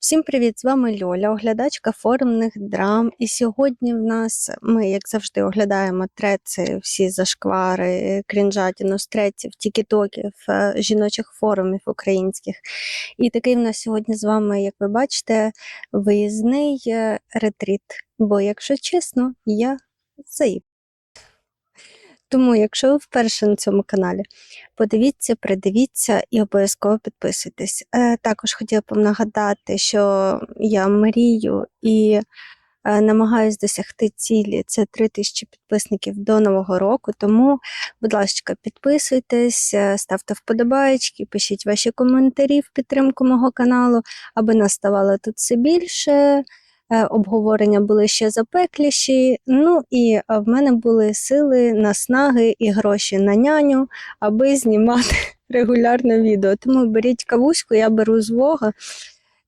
Всім привіт! З вами Льоля, оглядачка форумних драм. І сьогодні в нас ми, як завжди, оглядаємо треці, всі зашквари, крінжатіну з треців, тікітоків, е, жіночих форумів українських. І такий в нас сьогодні з вами, як ви бачите, виїзний е, ретріт. Бо, якщо чесно, я заїб. Тому, якщо ви вперше на цьому каналі, подивіться, придивіться і обов'язково підписуйтесь. Е, також хотіла б вам нагадати, що я мрію і е, намагаюсь досягти цілі. Це 3000 підписників до Нового року. Тому, будь ласка, підписуйтесь, е, ставте вподобайки, пишіть ваші коментарі в підтримку мого каналу, аби нас ставало тут все більше. Е, Обговорення були ще запекліші. Ну і е, в мене були сили, наснаги і гроші на няню, аби знімати регулярно відео. Тому беріть кавуську, я беру з Вога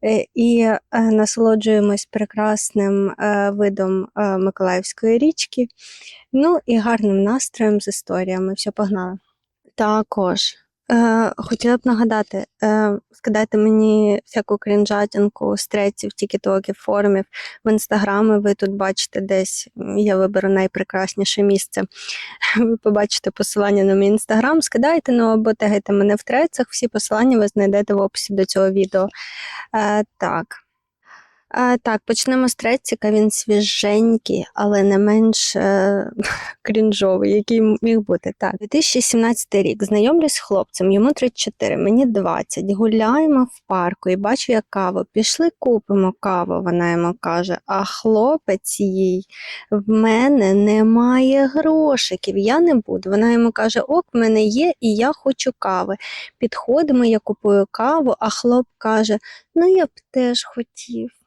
е, і насолоджуємось прекрасним видом Миколаївської річки. Ну і гарним настроєм з історіями. Все, погнали. Також е, хотіла б нагадати, е, скидайте мені всяку крінжатинку з треців, тікітоків, форумів в інстаграми. Ви тут бачите десь, я виберу найпрекрасніше місце. Ви побачите посилання на мій інстаграм, скидайте ну або тегайте мене в трецях. Всі посилання ви знайдете в описі до цього відео. Е, так. Е, так, почнемо з трецика. Він свіженький, але не менш е, крінжовий, який міг бути. Так, 2017 рік. Знайомлюсь з хлопцем, йому 34, мені 20. Гуляємо в парку і бачу я каву. Пішли купимо каву, вона йому каже. А хлопець їй в мене немає грошиків, я не буду. Вона йому каже: Ок, в мене є, і я хочу кави. Підходимо, я купую каву, а хлоп каже: Ну, я б теж хотів.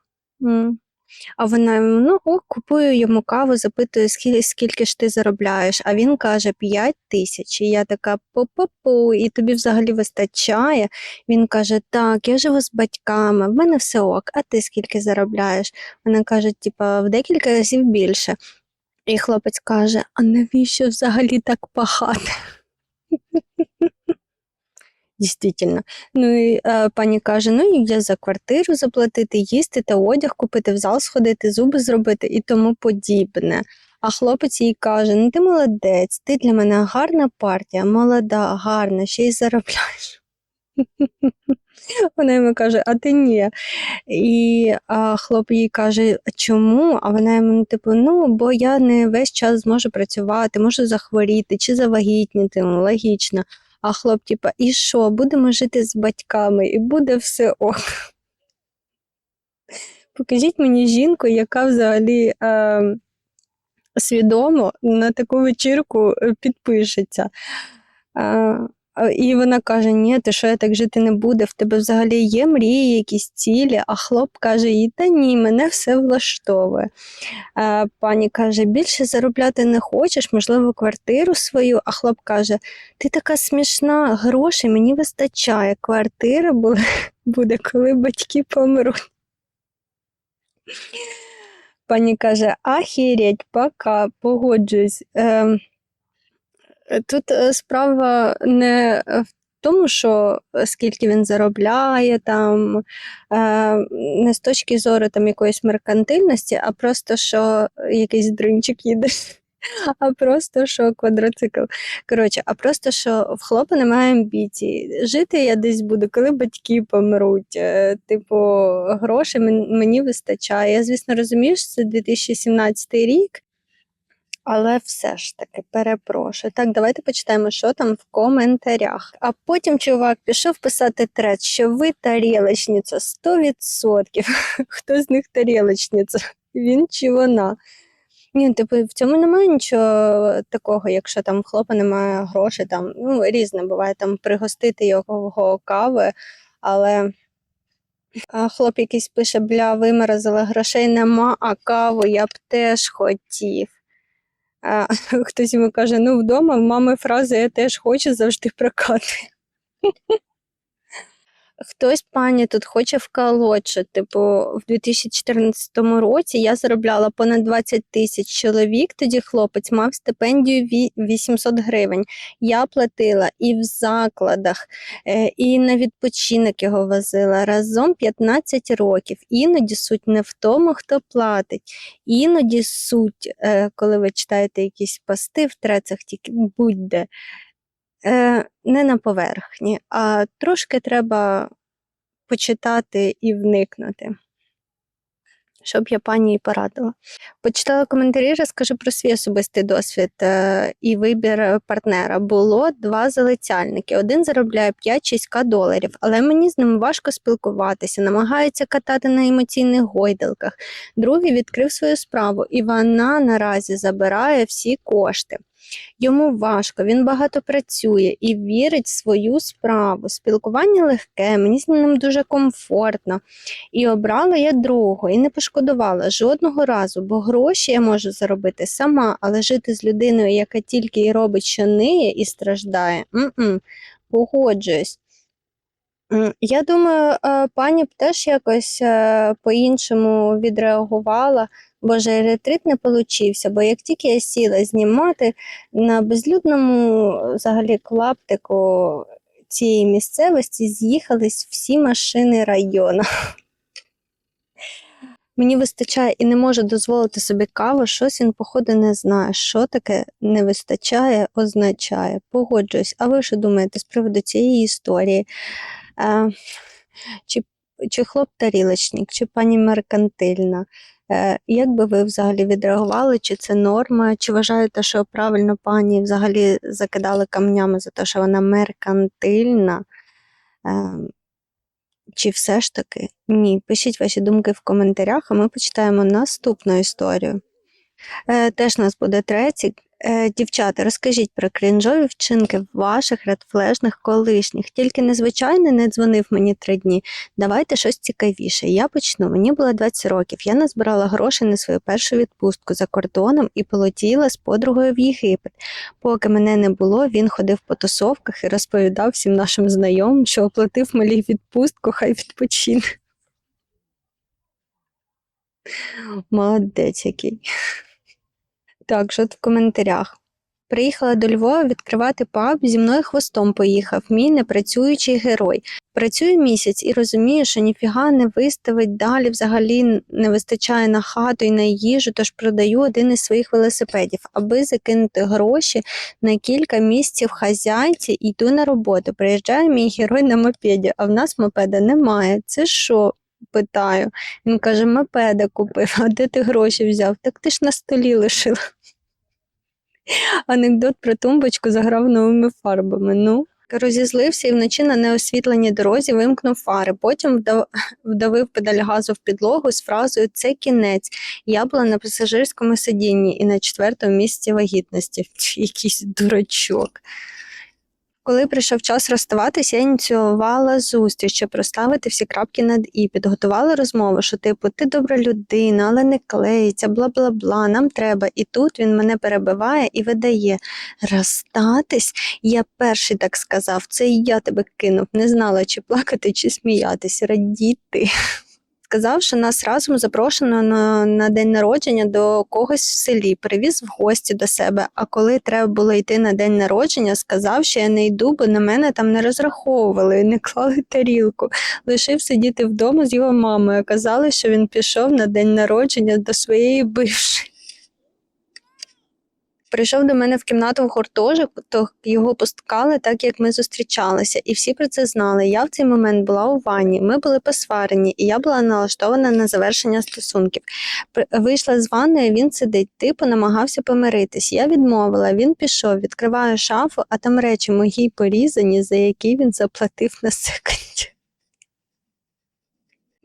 А вона йому, ну ок, купую йому каву, запитую, скільки, скільки ж ти заробляєш. А він каже 5 тисяч. І я така пу-пу-пу, і тобі взагалі вистачає. Він каже, так, я живу з батьками, в мене все ок, а ти скільки заробляєш? Вона каже, типа, в декілька разів більше. І хлопець каже: А навіщо взагалі так пахати? Дійсно. Ну і е, пані каже: ну я за квартиру заплатити, їсти та одяг купити, в зал сходити, зуби зробити і тому подібне. А хлопець їй каже: Ну ти молодець, ти для мене гарна партія, молода, гарна, ще й заробляєш. Вона йому каже, а ти ні. І а, хлоп їй каже, чому? А вона йому, ну, типу, ну, бо я не весь час зможу працювати, можу захворіти чи завагітніти, ну, логічно. А хлоп, типа, і що, будемо жити з батьками, і буде все ок. Покажіть мені жінку, яка взагалі е, свідомо на таку вечірку е, підпишеться. Е, і вона каже: Ні, ти що я так жити не буде, в тебе взагалі є мрії, якісь цілі, а хлоп каже, їй, та ні, мене все влаштовує. Пані каже, більше заробляти не хочеш, можливо, квартиру свою, а хлоп каже, ти така смішна, грошей мені вистачає, квартира буде, буде коли батьки помруть. Пані каже, ахірять, пока, погоджуюсь. Ем, Тут е, справа не в тому, що скільки він заробляє, там, е, не з точки зору там, якоїсь меркантильності, а просто що якийсь дринчик їде. А просто що квадроцикл. Коротше, а просто що в хлопа немає амбіцій. Жити я десь буду, коли батьки помруть. Е, Типу, грошей мені вистачає. Я, звісно, розумію, що це 2017 рік, але все ж таки перепрошую. Так, давайте почитаємо, що там в коментарях. А потім чувак пішов писати трет, що ви тарілочниця 100%. Хто з них тарілочниця? Він чи вона? Ні, типу, в цьому немає нічого такого, якщо там хлопа немає грошей, там ну різне буває там пригостити його кави, але а, хлоп якийсь пише: бля, вимерзала, грошей нема, а каву я б теж хотів. Хтось йому каже: ну, вдома в мами фраза я теж хочу завжди прокатує. Хтось пані тут хоче вколоть, що, типу, в 2014 році я заробляла понад 20 тисяч чоловік, тоді хлопець мав стипендію 800 гривень. Я платила і в закладах, е, і на відпочинок його возила разом 15 років. Іноді суть не в тому, хто платить. Іноді суть, е, коли ви читаєте якісь пости в трецах, тільки будь-де, не на поверхні, а трошки треба почитати і вникнути. Щоб я пані і порадила. Почитала коментарі, розкажу про свій особистий досвід е, і вибір е, партнера. Було два залицяльники. Один заробляє 5-6к доларів, але мені з ним важко спілкуватися, намагається катати на емоційних гойдалках. Другий відкрив свою справу, і вона наразі забирає всі кошти. Йому важко, він багато працює і вірить в свою справу. Спілкування легке, мені з ним дуже комфортно. І обрала я другого і не пошкодувала жодного разу, бо гроші я можу заробити сама, але жити з людиною, яка тільки і робить, що ниє і страждає. М-м, погоджуюсь. Я думаю, е, пані б теж якось е, по-іншому відреагувала, бо ж ретрит не получився, бо як тільки я сіла знімати на безлюдному взагалі клаптику цієї місцевості з'їхались всі машини району. Мені вистачає і не можу дозволити собі каву, щось він, походу, не знає. Що таке не вистачає, означає. Погоджуюсь. А ви що думаєте з приводу цієї історії? Е, чи, чи хлоп тарілочник, чи пані меркантильна? Е, як би ви взагалі відреагували? Чи це норма? Чи вважаєте, що правильно пані взагалі закидали камнями за те, що вона меркантильна? Е, чи все ж таки ні? Пишіть ваші думки в коментарях, а ми почитаємо наступну історію. Е, теж у нас буде третій. Е, дівчата, розкажіть про крінжові вчинки ваших редфлежних колишніх. Тільки незвичайний не дзвонив мені три дні. Давайте щось цікавіше. Я почну. Мені було 20 років. Я назбирала гроші на свою першу відпустку за кордоном і полетіла з подругою в Єгипет. Поки мене не було, він ходив по тусовках і розповідав всім нашим знайомим, що оплатив малій відпустку, хай відпочине. Молодець який. Так, що в коментарях. Приїхала до Львова відкривати паб, зі мною хвостом поїхав, мій непрацюючий герой. Працюю місяць і розумію, що ніфіга не виставить далі, взагалі не вистачає на хату і на їжу, тож продаю один із своїх велосипедів, аби закинути гроші на кілька місяців хазяйці і йду на роботу. Приїжджає мій герой на мопеді, а в нас мопеда немає. Це що? Питаю. Він каже, мопеда купив, а де ти гроші взяв? Так ти ж на столі лишила. Анекдот про тумбочку заграв новими фарбами. Ну, розізлився і вночі на неосвітленій дорозі вимкнув фари. Потім вдавив педаль газу в підлогу з фразою Це кінець. Я була на пасажирському сидінні і на четвертому місці вагітності. Якийсь дурачок. Коли прийшов час розставатися, я ініціювала зустріч, щоб розставити всі крапки над і. Підготувала розмову, що типу, ти добра людина, але не клеїться, бла бла бла, нам треба. І тут він мене перебиває і видає розстатись. Я перший так сказав, це я тебе кинув, не знала, чи плакати, чи сміятись, радіти. Сказав, що нас разом запрошено на, на день народження до когось в селі, привіз в гості до себе. А коли треба було йти на день народження, сказав, що я не йду, бо на мене там не розраховували, не клали тарілку. Лишив сидіти вдома з його мамою. Казали, що він пішов на день народження до своєї бившої. Прийшов до мене в кімнату в гуртожиток, його пускали так, як ми зустрічалися, і всі про це знали. Я в цей момент була у ванні. Ми були посварені, і я була налаштована на завершення стосунків. Вийшла з ванної, він сидить, типу намагався помиритись. Я відмовила. Він пішов, відкриваю шафу, а там речі мої порізані, за які він заплатив на секунді.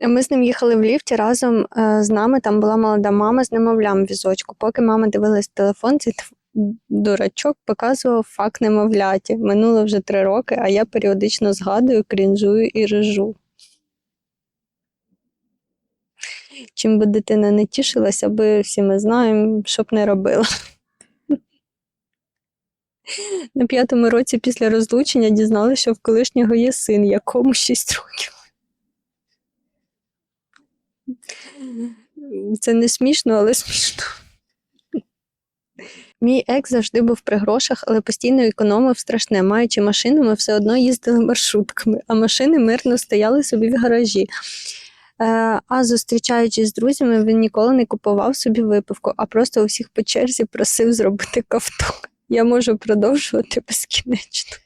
Ми з ним їхали в ліфті разом е, з нами. Там була молода мама з немовлям в візочку. Поки мама дивилась телефон, цей дурачок показував факт немовляті. Минуло вже три роки, а я періодично згадую, крінжую і рижу. Чим би дитина не тішилася, аби всі ми знаємо, щоб не робила. На п'ятому році після розлучення дізналася, що в колишнього є син, якому 6 років. Це не смішно, але смішно. Мій екс завжди був при грошах, але постійно економив страшне. Маючи машину, ми все одно їздили маршрутками, а машини мирно стояли собі в гаражі. Е, А зустрічаючись з друзями, він ніколи не купував собі випивку, а просто у всіх по черзі просив зробити ковток. Я можу продовжувати безкінечно.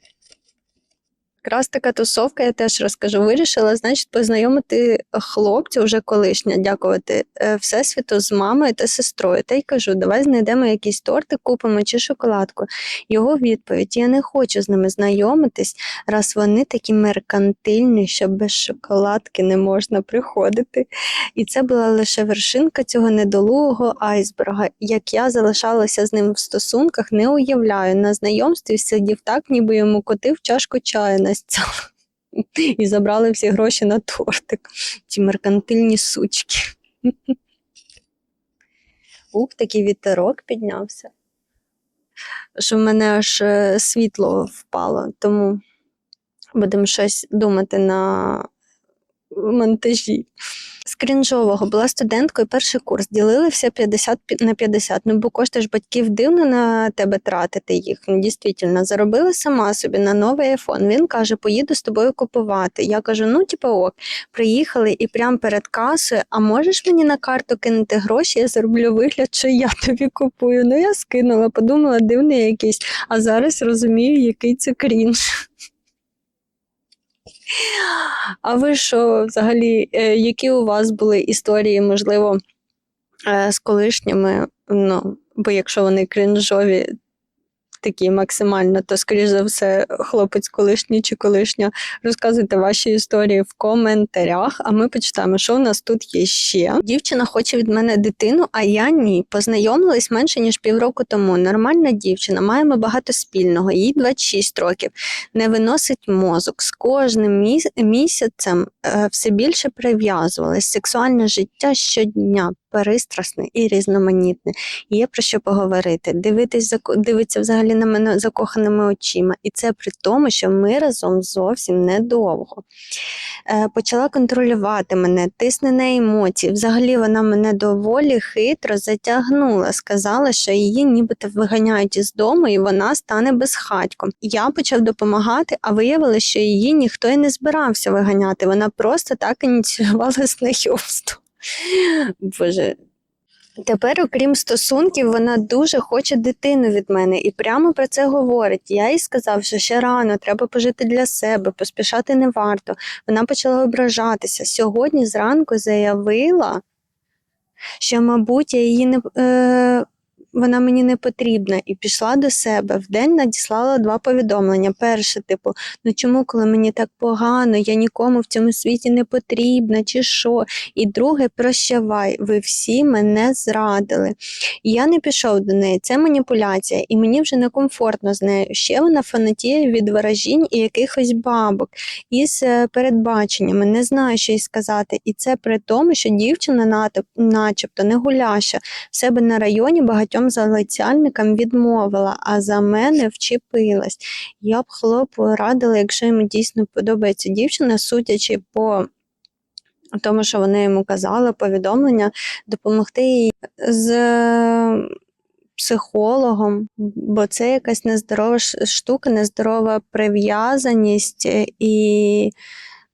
Якраз така тусовка, я теж розкажу. Вирішила, значить, познайомити хлопця вже колишня, дякувати е, Всесвіту з мамою та сестрою. Та й кажу, давай знайдемо якийсь тортик, купимо чи шоколадку. Його відповідь: я не хочу з ними знайомитись, раз вони такі меркантильні, що без шоколадки не можна приходити. І це була лише вершинка цього недолугого айсберга. Як я залишалася з ним в стосунках, не уявляю. На знайомстві сидів так, ніби йому котив чашку чаю на стіл. І забрали всі гроші на тортик. Ці меркантильні сучки. Ух, такий вітерок піднявся. Що в мене аж е, світло впало, тому будемо щось думати на монтажі. З крінжового була студенткою перший курс, ділили все 50 пі- на 50. Ну, бо кошти ж батьків дивно на тебе тратити їх. Ну, дійсно, заробила сама собі на новий айфон. Він каже, поїду з тобою купувати. Я кажу, ну, типу, ок. Приїхали і прямо перед касою, а можеш мені на карту кинути гроші, я зроблю вигляд, що я тобі купую. Ну, я скинула, подумала, дивний якийсь, а зараз розумію, який це крінж. А ви що, взагалі, е, які у вас були історії, можливо, е, з колишніми? Ну, бо якщо вони крінжові, такі максимально, то, скоріш за все, хлопець колишній чи колишня, розказуйте ваші історії в коментарях, а ми почитаємо, що у нас тут є ще. Дівчина хоче від мене дитину, а я ні. Познайомились менше ніж півроку тому. Нормальна дівчина, маємо багато спільного, їй 26 років не виносить мозок. З кожним місяцем е, все більше прив'язувалась. Сексуальне життя щодня перистрасне і різноманітне. Є про що поговорити. Дивитись дивиться взагалі на мене закоханими очима. І це при тому, що ми разом зовсім недовго. Е, почала контролювати мене, тисне на емоції. Взагалі вона мене доволі хитро затягнула. Сказала, що її нібито виганяють із дому, і вона стане безхатьком. Я почав допомагати, а виявилося, що її ніхто і не збирався виганяти. Вона просто так ініціювала знайомство. Боже. Тепер, окрім стосунків, вона дуже хоче дитину від мене і прямо про це говорить. Я їй сказав, що ще рано, треба пожити для себе, поспішати не варто. Вона почала ображатися. Сьогодні зранку заявила, що, мабуть, я її не. Е, вона мені не потрібна, і пішла до себе. Вдень надіслала два повідомлення. Перше, типу, ну чому, коли мені так погано, я нікому в цьому світі не потрібна, чи що? І друге, прощавай, ви всі мене зрадили. І я не пішов до неї. Це маніпуляція, і мені вже некомфортно з нею. Ще вона фанатіє від виражінь і якихось бабок із е, передбаченнями. Не знаю, що й сказати. І це при тому, що дівчина начебто не гуляша. В себе на районі багатьом залицяльникам відмовила, а за мене вчепилась. Я б хлопу радила, якщо йому дійсно подобається дівчина, судячи по тому, що вона йому казала, повідомлення, допомогти їй з е, психологом, бо це якась нездорова штука, нездорова прив'язаність е, і.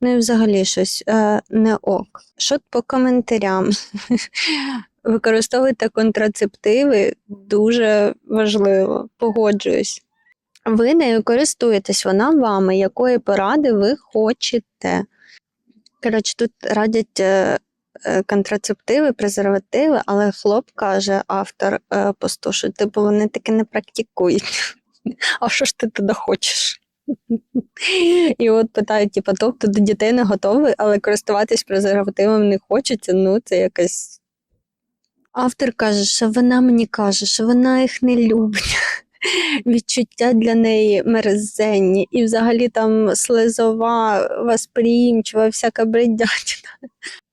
Ну і взагалі щось е, не ок. Що по коментарям? Використовуйте контрацептиви дуже важливо, погоджуюсь. Ви нею користуєтесь, вона вами, якої поради ви хочете. Коротше, тут радять е, е, контрацептиви, презервативи, але хлоп каже, автор е, посту, що типу вони таки не практикують. А що ж ти туди хочеш? І от питають, типу, тобто до дітей не готові, але користуватись презервативом не хочеться, ну це якась. Автор каже, що вона мені каже, що вона їх не любить. Відчуття для неї мерзенні, і взагалі там слезова, восприємчива, всяка бредятина.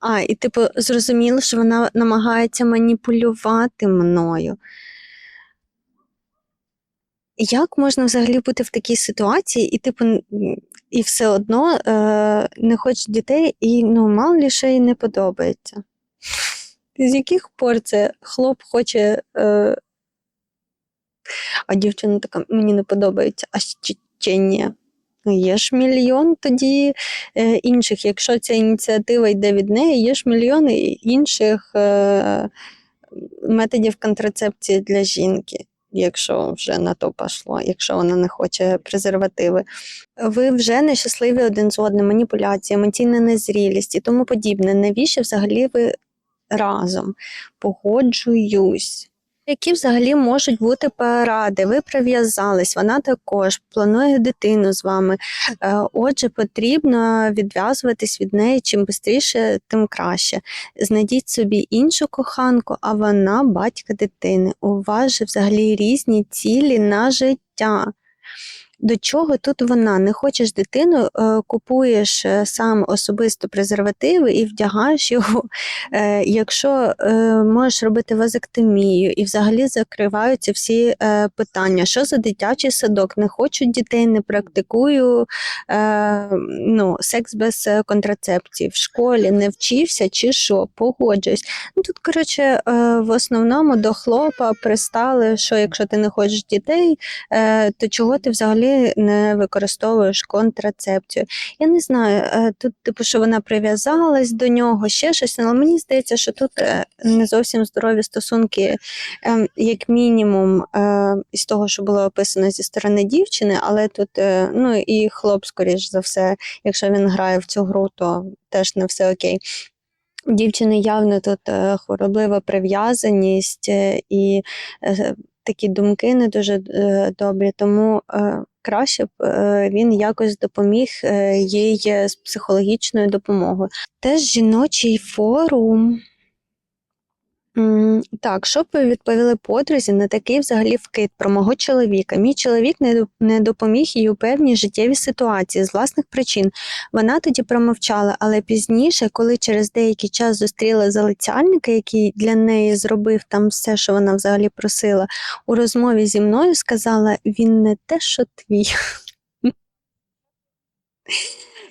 А, і типу, зрозуміло, що вона намагається маніпулювати мною. Як можна взагалі бути в такій ситуації, і типу, і все одно е, не хочеш дітей, і ну, мало лі ще й не подобається. З яких пор це хлоп хоче, е, а дівчина така, мені не подобається, а ні. Ну, Є ж мільйон тоді е, інших. Якщо ця ініціатива йде від неї, є ж мільйони інших е, методів контрацепції для жінки, якщо вже на то пішло, якщо вона не хоче презервативи. Ви вже нещасливі один з одним, маніпуляції, емоційна незрілість і тому подібне. Навіщо взагалі ви разом? Погоджуюсь. Які взагалі можуть бути поради? Ви прив'язались, вона також планує дитину з вами. Е, Отже, потрібно відв'язуватись від неї чим швидше, тим краще. Знайдіть собі іншу коханку, а вона батька дитини. У вас же взагалі різні цілі на життя. До чого тут вона? Не хочеш дитину, е, купуєш е, сам особисто презервативи і вдягаєш його. Е, Якщо можеш робити вазектомію, і взагалі закриваються всі питання. Що за дитячий садок? Не хочу дітей, не практикую ну, секс без контрацепції. В школі не вчився чи що, погоджуюсь. Ну, тут, коротше, в основному до хлопа пристали, що якщо ти не хочеш дітей, то чого ти взагалі не використовуєш контрацепцію? Я не знаю, е, тут, типу, що вона прив'язалась до нього, ще щось, але мені здається, що тут е, не зовсім здорові стосунки, е, як мінімум, із того, що було описано зі сторони дівчини, але тут, ну і хлоп, скоріш за все, якщо він грає в цю гру, то теж не все окей. Дівчини явно тут хвороблива прив'язаність і такі думки не дуже добрі, тому краще б е, він якось допоміг е, їй з психологічною допомогою. Теж жіночий форум. Так, що б ви відповіли подрузі на такий взагалі вкид про мого чоловіка? Мій чоловік не допоміг їй у певній життєвій ситуації з власних причин. Вона тоді промовчала, але пізніше, коли через деякий час зустріла залицяльника, який для неї зробив там все, що вона взагалі просила, у розмові зі мною сказала: він не те, що твій.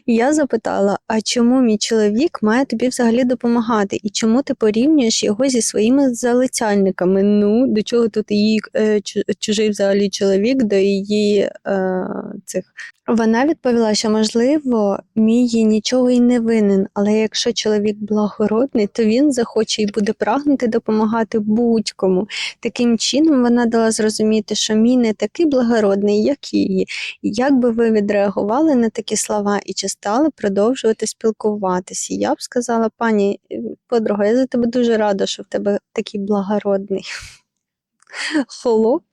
Я запитала: а чому мій чоловік має тобі взагалі допомагати? І чому ти порівнюєш його зі своїми залицяльниками? Ну, до чого тут її е, чу- чужий взагалі чоловік до її е, цих? Вона відповіла, що можливо, мій їй нічого й не винен, але якщо чоловік благородний, то він захоче і буде прагнути допомагати будь-кому. Таким чином вона дала зрозуміти, що мій не такий благородний, як її. Як би ви відреагували на такі слова і чи стали продовжувати спілкуватися? Я б сказала, пані е, подруга, я за тебе дуже рада, що в тебе такий благородний хлоп.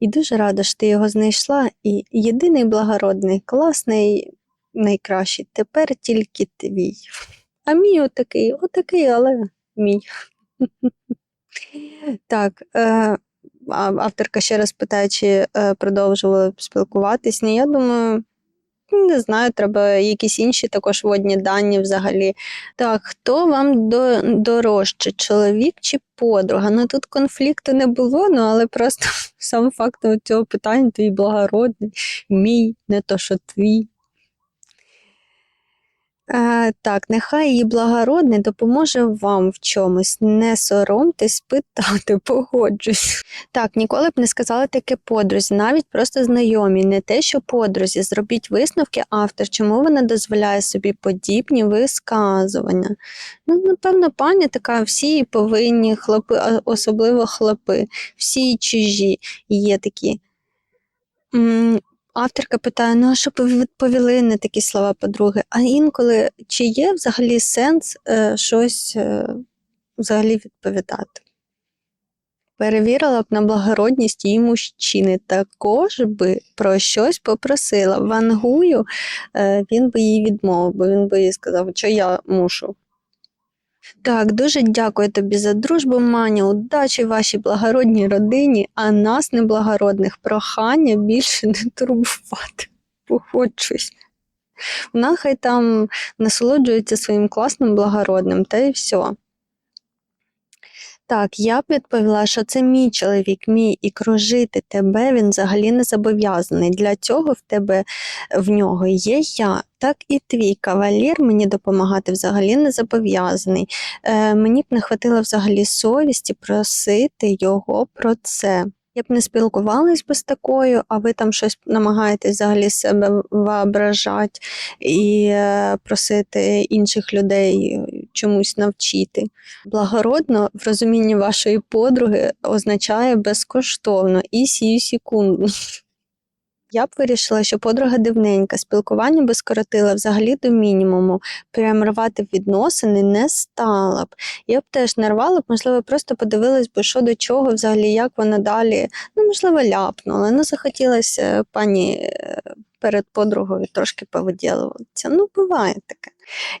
І дуже рада, що ти його знайшла. І єдиний благородний, класний, найкращий, тепер тільки твій. А мій отакий, отакий, але мій. Так, е, авторка ще раз питає, чи продовжувала спілкуватись. Ні, я думаю, не знаю, треба якісь інші також водні дані взагалі. Так, хто вам до, дорожче, чоловік чи подруга? Ну тут конфлікту не було, ну але просто сам факт цього питання, твій благородний, мій, не то, що твій. Так, нехай її благородний допоможе вам в чомусь. Не соромтесь питати, погоджусь. Так, ніколи б не сказала таке подрузі, навіть просто знайомі, не те, що подрузі. Зробіть висновки автор, чому вона дозволяє собі подібні висказування. Ну, напевно, пані така, всі повинні хлопи, особливо хлопи, всі чужі є такі. Авторка питає: ну а що відповіли на такі слова подруги? А інколи чи є взагалі сенс е, щось е, взагалі відповідати? Перевірила б на благородність її мужчини, також би про щось попросила. Вангую, е, він би їй відмовив, бо він би їй сказав, що я мушу. Так, дуже дякую тобі за дружбу, Маня. Удачі вашій благородній родині, а нас, неблагородних, прохання більше не турбувати. Погоджуюсь. Вона хай там насолоджується своїм класним благородним, та й все. Так, я б відповіла, що це мій чоловік, мій, і кружити тебе він взагалі не зобов'язаний. Для цього в тебе в нього є я. Так і твій кавалір мені допомагати взагалі не зобов'язаний. Е, мені б не хватило взагалі совісті просити його про це. Я б не спілкувалась би з такою, а ви там щось намагаєтесь взагалі себе воображати і е, просити інших людей чомусь навчити. Благородно в розумінні вашої подруги означає безкоштовно і сію секунду. Я б вирішила, що подруга дивненька, спілкування би скоротила взагалі до мінімуму. Прям рвати відносини не стала б. Я б теж не рвала б, можливо, просто подивилась би, що до чого взагалі, як вона далі, ну, можливо, ляпнула. Ну, захотілося пані е, перед подругою трошки повиділуватися. Ну, буває таке.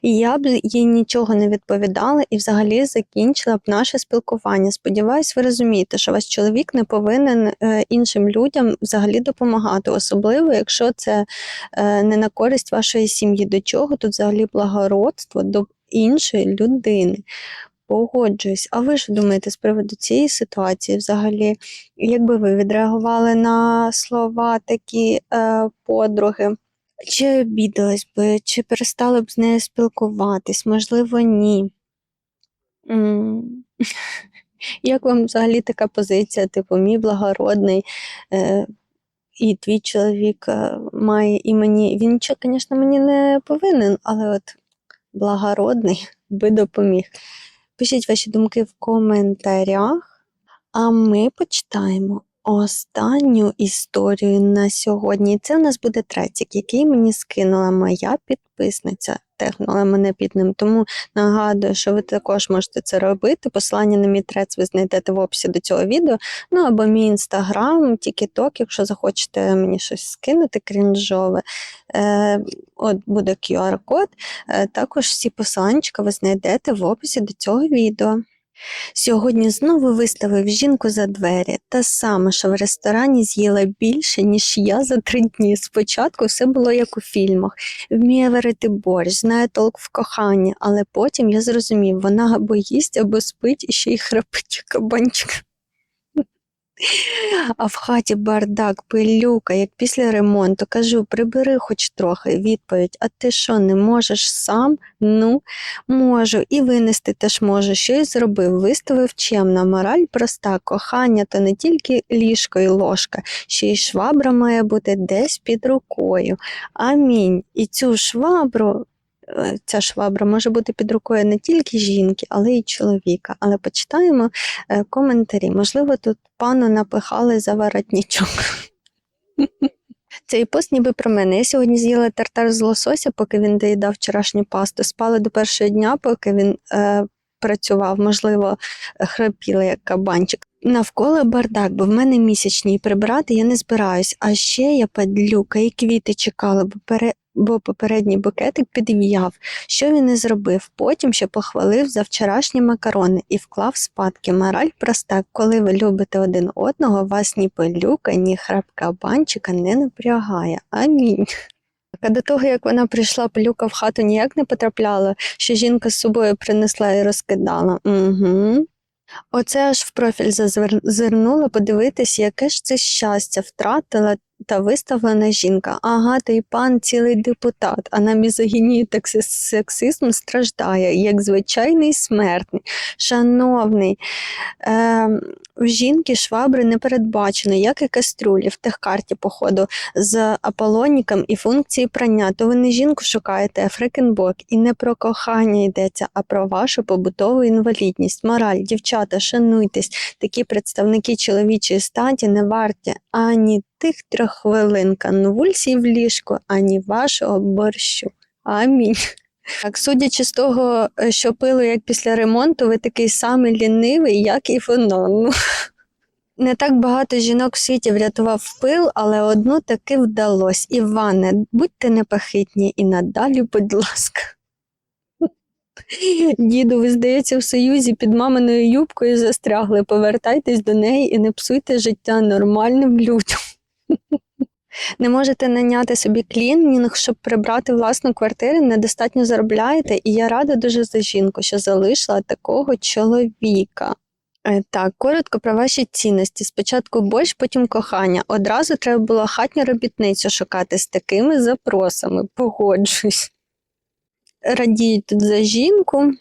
І я б їй нічого не відповідала і взагалі закінчила б наше спілкування. Сподіваюсь, ви розумієте, що ваш чоловік не повинен е, іншим людям взагалі допомагати, особливо якщо це е, не на користь вашої сім'ї. До чого тут взагалі благородство до іншої людини? Погоджуюсь. А ви ж думаєте з приводу цієї ситуації взагалі, якби ви відреагували на слова такі е, подруги? Чи обідалась би, чи перестали б з нею спілкуватись? Можливо, ні. Як вам взагалі така позиція, типу, мій благородний, е, і твій чоловік е, має і мені. Він нічого, звісно, мені не повинен, але от благородний би допоміг. Пишіть ваші думки в коментарях, а ми почитаємо останню історію на сьогодні. Це в нас буде третік, який мені скинула моя підписниця. Тегнула мене під ним, тому нагадую, що ви також можете це робити. Посилання на мій трец ви знайдете в описі до цього відео. Ну або мій інстаграм, тік-ток, якщо захочете мені щось скинути крінжове. Е, От буде QR-код. Е, також всі посиланчика ви знайдете в описі до цього відео. Сьогодні знову виставив жінку за двері, та саме, що в ресторані з'їла більше, ніж я за три дні. Спочатку все було як у фільмах. Вміє варити борщ, знає толк в коханні, але потім я зрозумів, вона або їсть, або спить і ще й храпить кабанчик. А в хаті бардак, пилюка, як після ремонту. Кажу, прибери хоч трохи. Відповідь: а ти що, не можеш сам? Ну, можу. І винести теж можу. Що й зробив? Виставив чемна. Мораль проста. Кохання то не тільки ліжко і ложка, ще й швабра має бути десь під рукою. Амінь. І цю швабру. Е, Ця швабра може бути під рукою не тільки жінки, але й чоловіка. Але почитаємо е, коментарі. Можливо, тут пану напихали за воротничок. Цей пост ніби про мене. Я сьогодні з'їла тартар з лосося, поки він доїдав вчорашню пасту. Спали до першого дня, поки він е, працював, можливо, храпіла як кабанчик. Навколо бардак, бо в мене місячні прибирати я не збираюсь. А ще я падлюка і квіти чекала, бо пере... бо попередній букетик підв'яв. Що він і зробив? Потім ще похвалив за вчорашні макарони і вклав спадки. Мораль проста, коли ви любите один одного, вас ні пилюка, ні храпка банчика не напрягає. Амінь. А до того, як вона прийшла, пилюка в хату ніяк не потрапляла, що жінка з собою принесла і розкидала. Угу. Оце аж в профіль зазирнула подивитись, яке ж це щастя втратила та виставлена жінка. Ага, той пан цілий депутат, а на мізогінію та сексизм страждає, як звичайний смертний. Шановний, е, в жінки швабри не передбачено, як і каструлі в техкарті, походу, з аполоніком і функції прання. То ви не жінку шукаєте, а фрикенбок. І не про кохання йдеться, а про вашу побутову інвалідність. Мораль, дівчата, шануйтесь. Такі представники чоловічої статі не варті ані тих трьох хвилин конвульсій в ліжку, ані вашого борщу. Амінь. Так, судячи з того, що пили як після ремонту, ви такий самий лінивий, як і воно. Не так багато жінок в світі врятував пил, але одну таки вдалось. Іване, будьте непохитні і надалі, будь ласка. Діду, ви, здається, в Союзі під маминою юбкою застрягли. Повертайтесь до неї і не псуйте життя нормальним людям. Не можете наняти собі клінінг, щоб прибрати власну квартиру, недостатньо заробляєте, і я рада дуже за жінку, що залишила такого чоловіка. Е, Так, коротко про ваші цінності. Спочатку борщ, потім кохання. Одразу треба було хатню робітницю шукати з такими запросами. Погоджуюсь. Радію тут за жінку.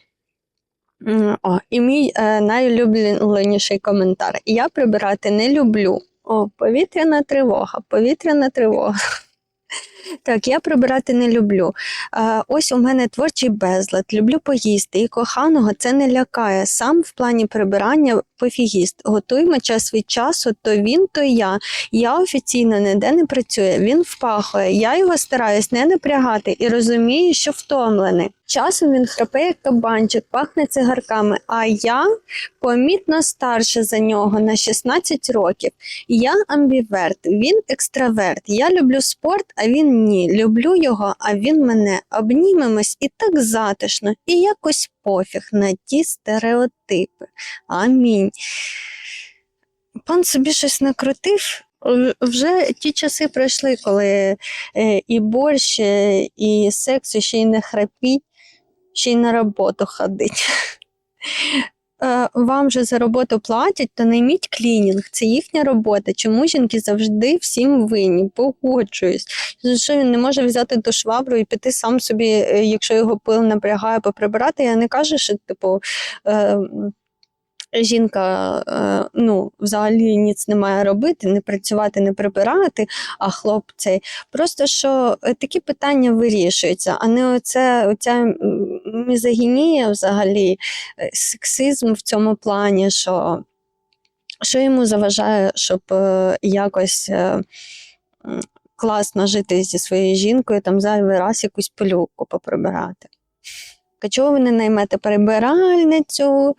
О, і мій е, найулюбленіший коментар. Я прибирати не люблю. О, повітряна тривога, повітряна тривога. Так, я прибирати не люблю. Ось у мене творчий безлад, люблю поїсти, і коханого це не лякає. Сам в плані прибирання пофігіст. Готуємо час від часу, то він, то я. Я офіційно ніде не працюю, він впахує. Я його стараюсь не напрягати і розумію, що втомлений. Часом він храпе, як кабанчик, пахне цигарками, а я помітно старша за нього на 16 років. Я амбіверт, він екстраверт. Я люблю спорт, а він ні. Люблю його, а він мене. Обнімемось і так затишно, і якось пофіг на ті стереотипи. Амінь. Пан собі щось накрутив. Вже ті часи пройшли, коли е, і борщ, е, і секс, і ще й не храпіть, ще й на роботу ходить. Е, Вам же за роботу платять, то найміть клінінг, це їхня робота. Чому жінки завжди всім винні? Погоджуюсь. Що він не може взяти ту швабру і піти сам собі, е, якщо його пил напрягає, поприбирати. Я не кажу, що типу. Жінка е, ну, взагалі ніц не має робити, не працювати, не прибирати, а хлопці. Просто що е, такі питання вирішуються, а не оце, оця мізогінія взагалі, е, сексизм в цьому плані, що, що йому заважає, щоб якось класно жити зі своєю жінкою, там зайвий раз якусь пилюку поприбирати. Чого ви не наймете прибиральницю?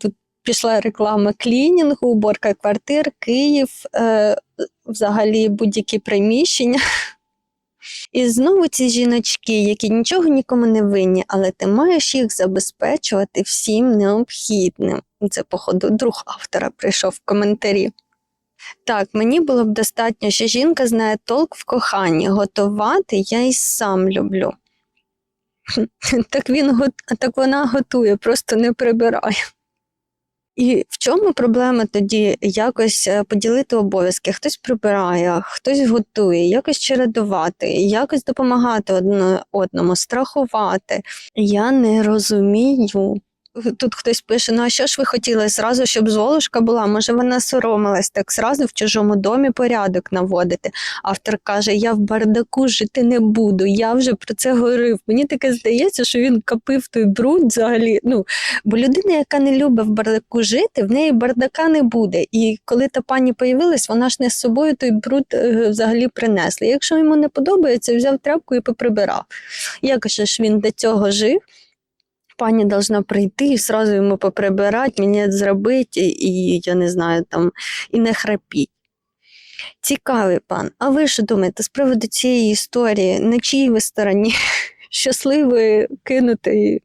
Тут пішла реклама клінінгу, уборка квартир, Київ, е, взагалі будь-які приміщення. І знову ці жіночки, які нічого нікому не винні, але ти маєш їх забезпечувати всім необхідним. Це, походу, друг автора прийшов в коментарі. Так, мені було б достатньо, що жінка знає толк в коханні. Готувати я й сам люблю. Так, він, так вона готує, просто не прибирає. І в чому проблема тоді якось е, поділити обов'язки? Хтось прибирає, хтось готує, якось чередувати, якось допомагати одне одному, страхувати. Я не розумію. Тут хтось пише: ну а що ж ви хотіли зразу, щоб Золушка була? Може, вона соромилась так зразу в чужому домі порядок наводити. Автор каже: Я в бардаку жити не буду. Я вже про це говорив. Мені таке здається, що він копив той бруд взагалі. Ну, бо людина, яка не любить в бардаку жити, в неї бардака не буде. І коли та пані появилась, вона ж не з собою той бруд е, взагалі принесла. Якщо йому не подобається, взяв тряпку і поприбирав. Як же ж він до цього жив? Пані должна прийти і сразу йому поприбирати, мені зробити, і, я не знаю, там, і не храпіть. Цікавий пан. А ви що думаєте з приводу цієї історії? На чиїй ви стороні? Щасливої кинути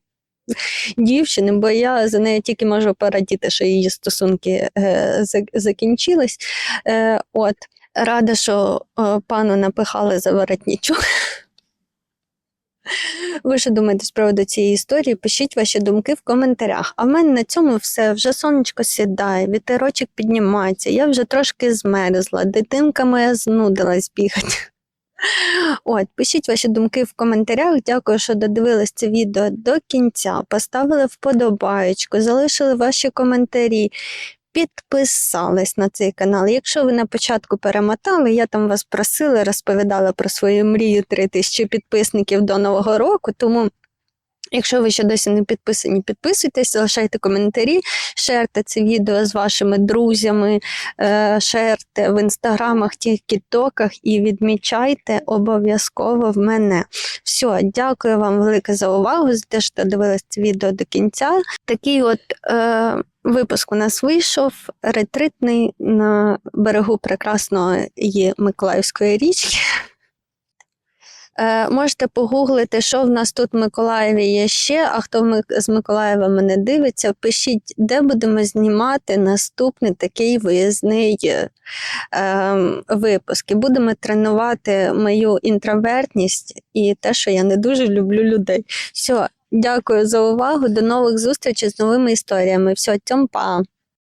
дівчини, бо я за нею тільки можу порадіти, що її стосунки е, закінчились. Е, от, рада, що е, пану напихали за воротничок. Ви що думаєте з приводу цієї історії? Пишіть ваші думки в коментарях. А в мене на цьому все. Вже сонечко сідає, вітерочок піднімається. Я вже трошки змерзла, дитинка моя знудилась бігати. От, пишіть ваші думки в коментарях. Дякую, що додивились це відео до кінця. Поставили вподобаєчку, залишили ваші коментарі. Підписались на цей канал. Якщо ви на початку перемотали, я там вас просила, розповідала про свою мрію 3000 підписників до Нового року. Тому, якщо ви ще досі не підписані, підписуйтесь, залишайте коментарі, шерте це відео з вашими друзями, е, шерте в інстаграмах, тіктоках і відмічайте обов'язково в мене. Все, дякую вам велике за увагу, за те, що дивились це відео до кінця. Такий от е, випуск у нас вийшов ретритний на берегу прекрасної Миколаївської річки. Е, можете погуглити, що в нас тут в Миколаєві є ще. А хто з Миколаєва мене дивиться, пишіть, де будемо знімати наступний такий виїзний е, ем, випуск. І будемо тренувати мою інтровертність і те, що я не дуже люблю людей. Все, дякую за увагу. До нових зустрічей з новими історіями. Все, цьом па!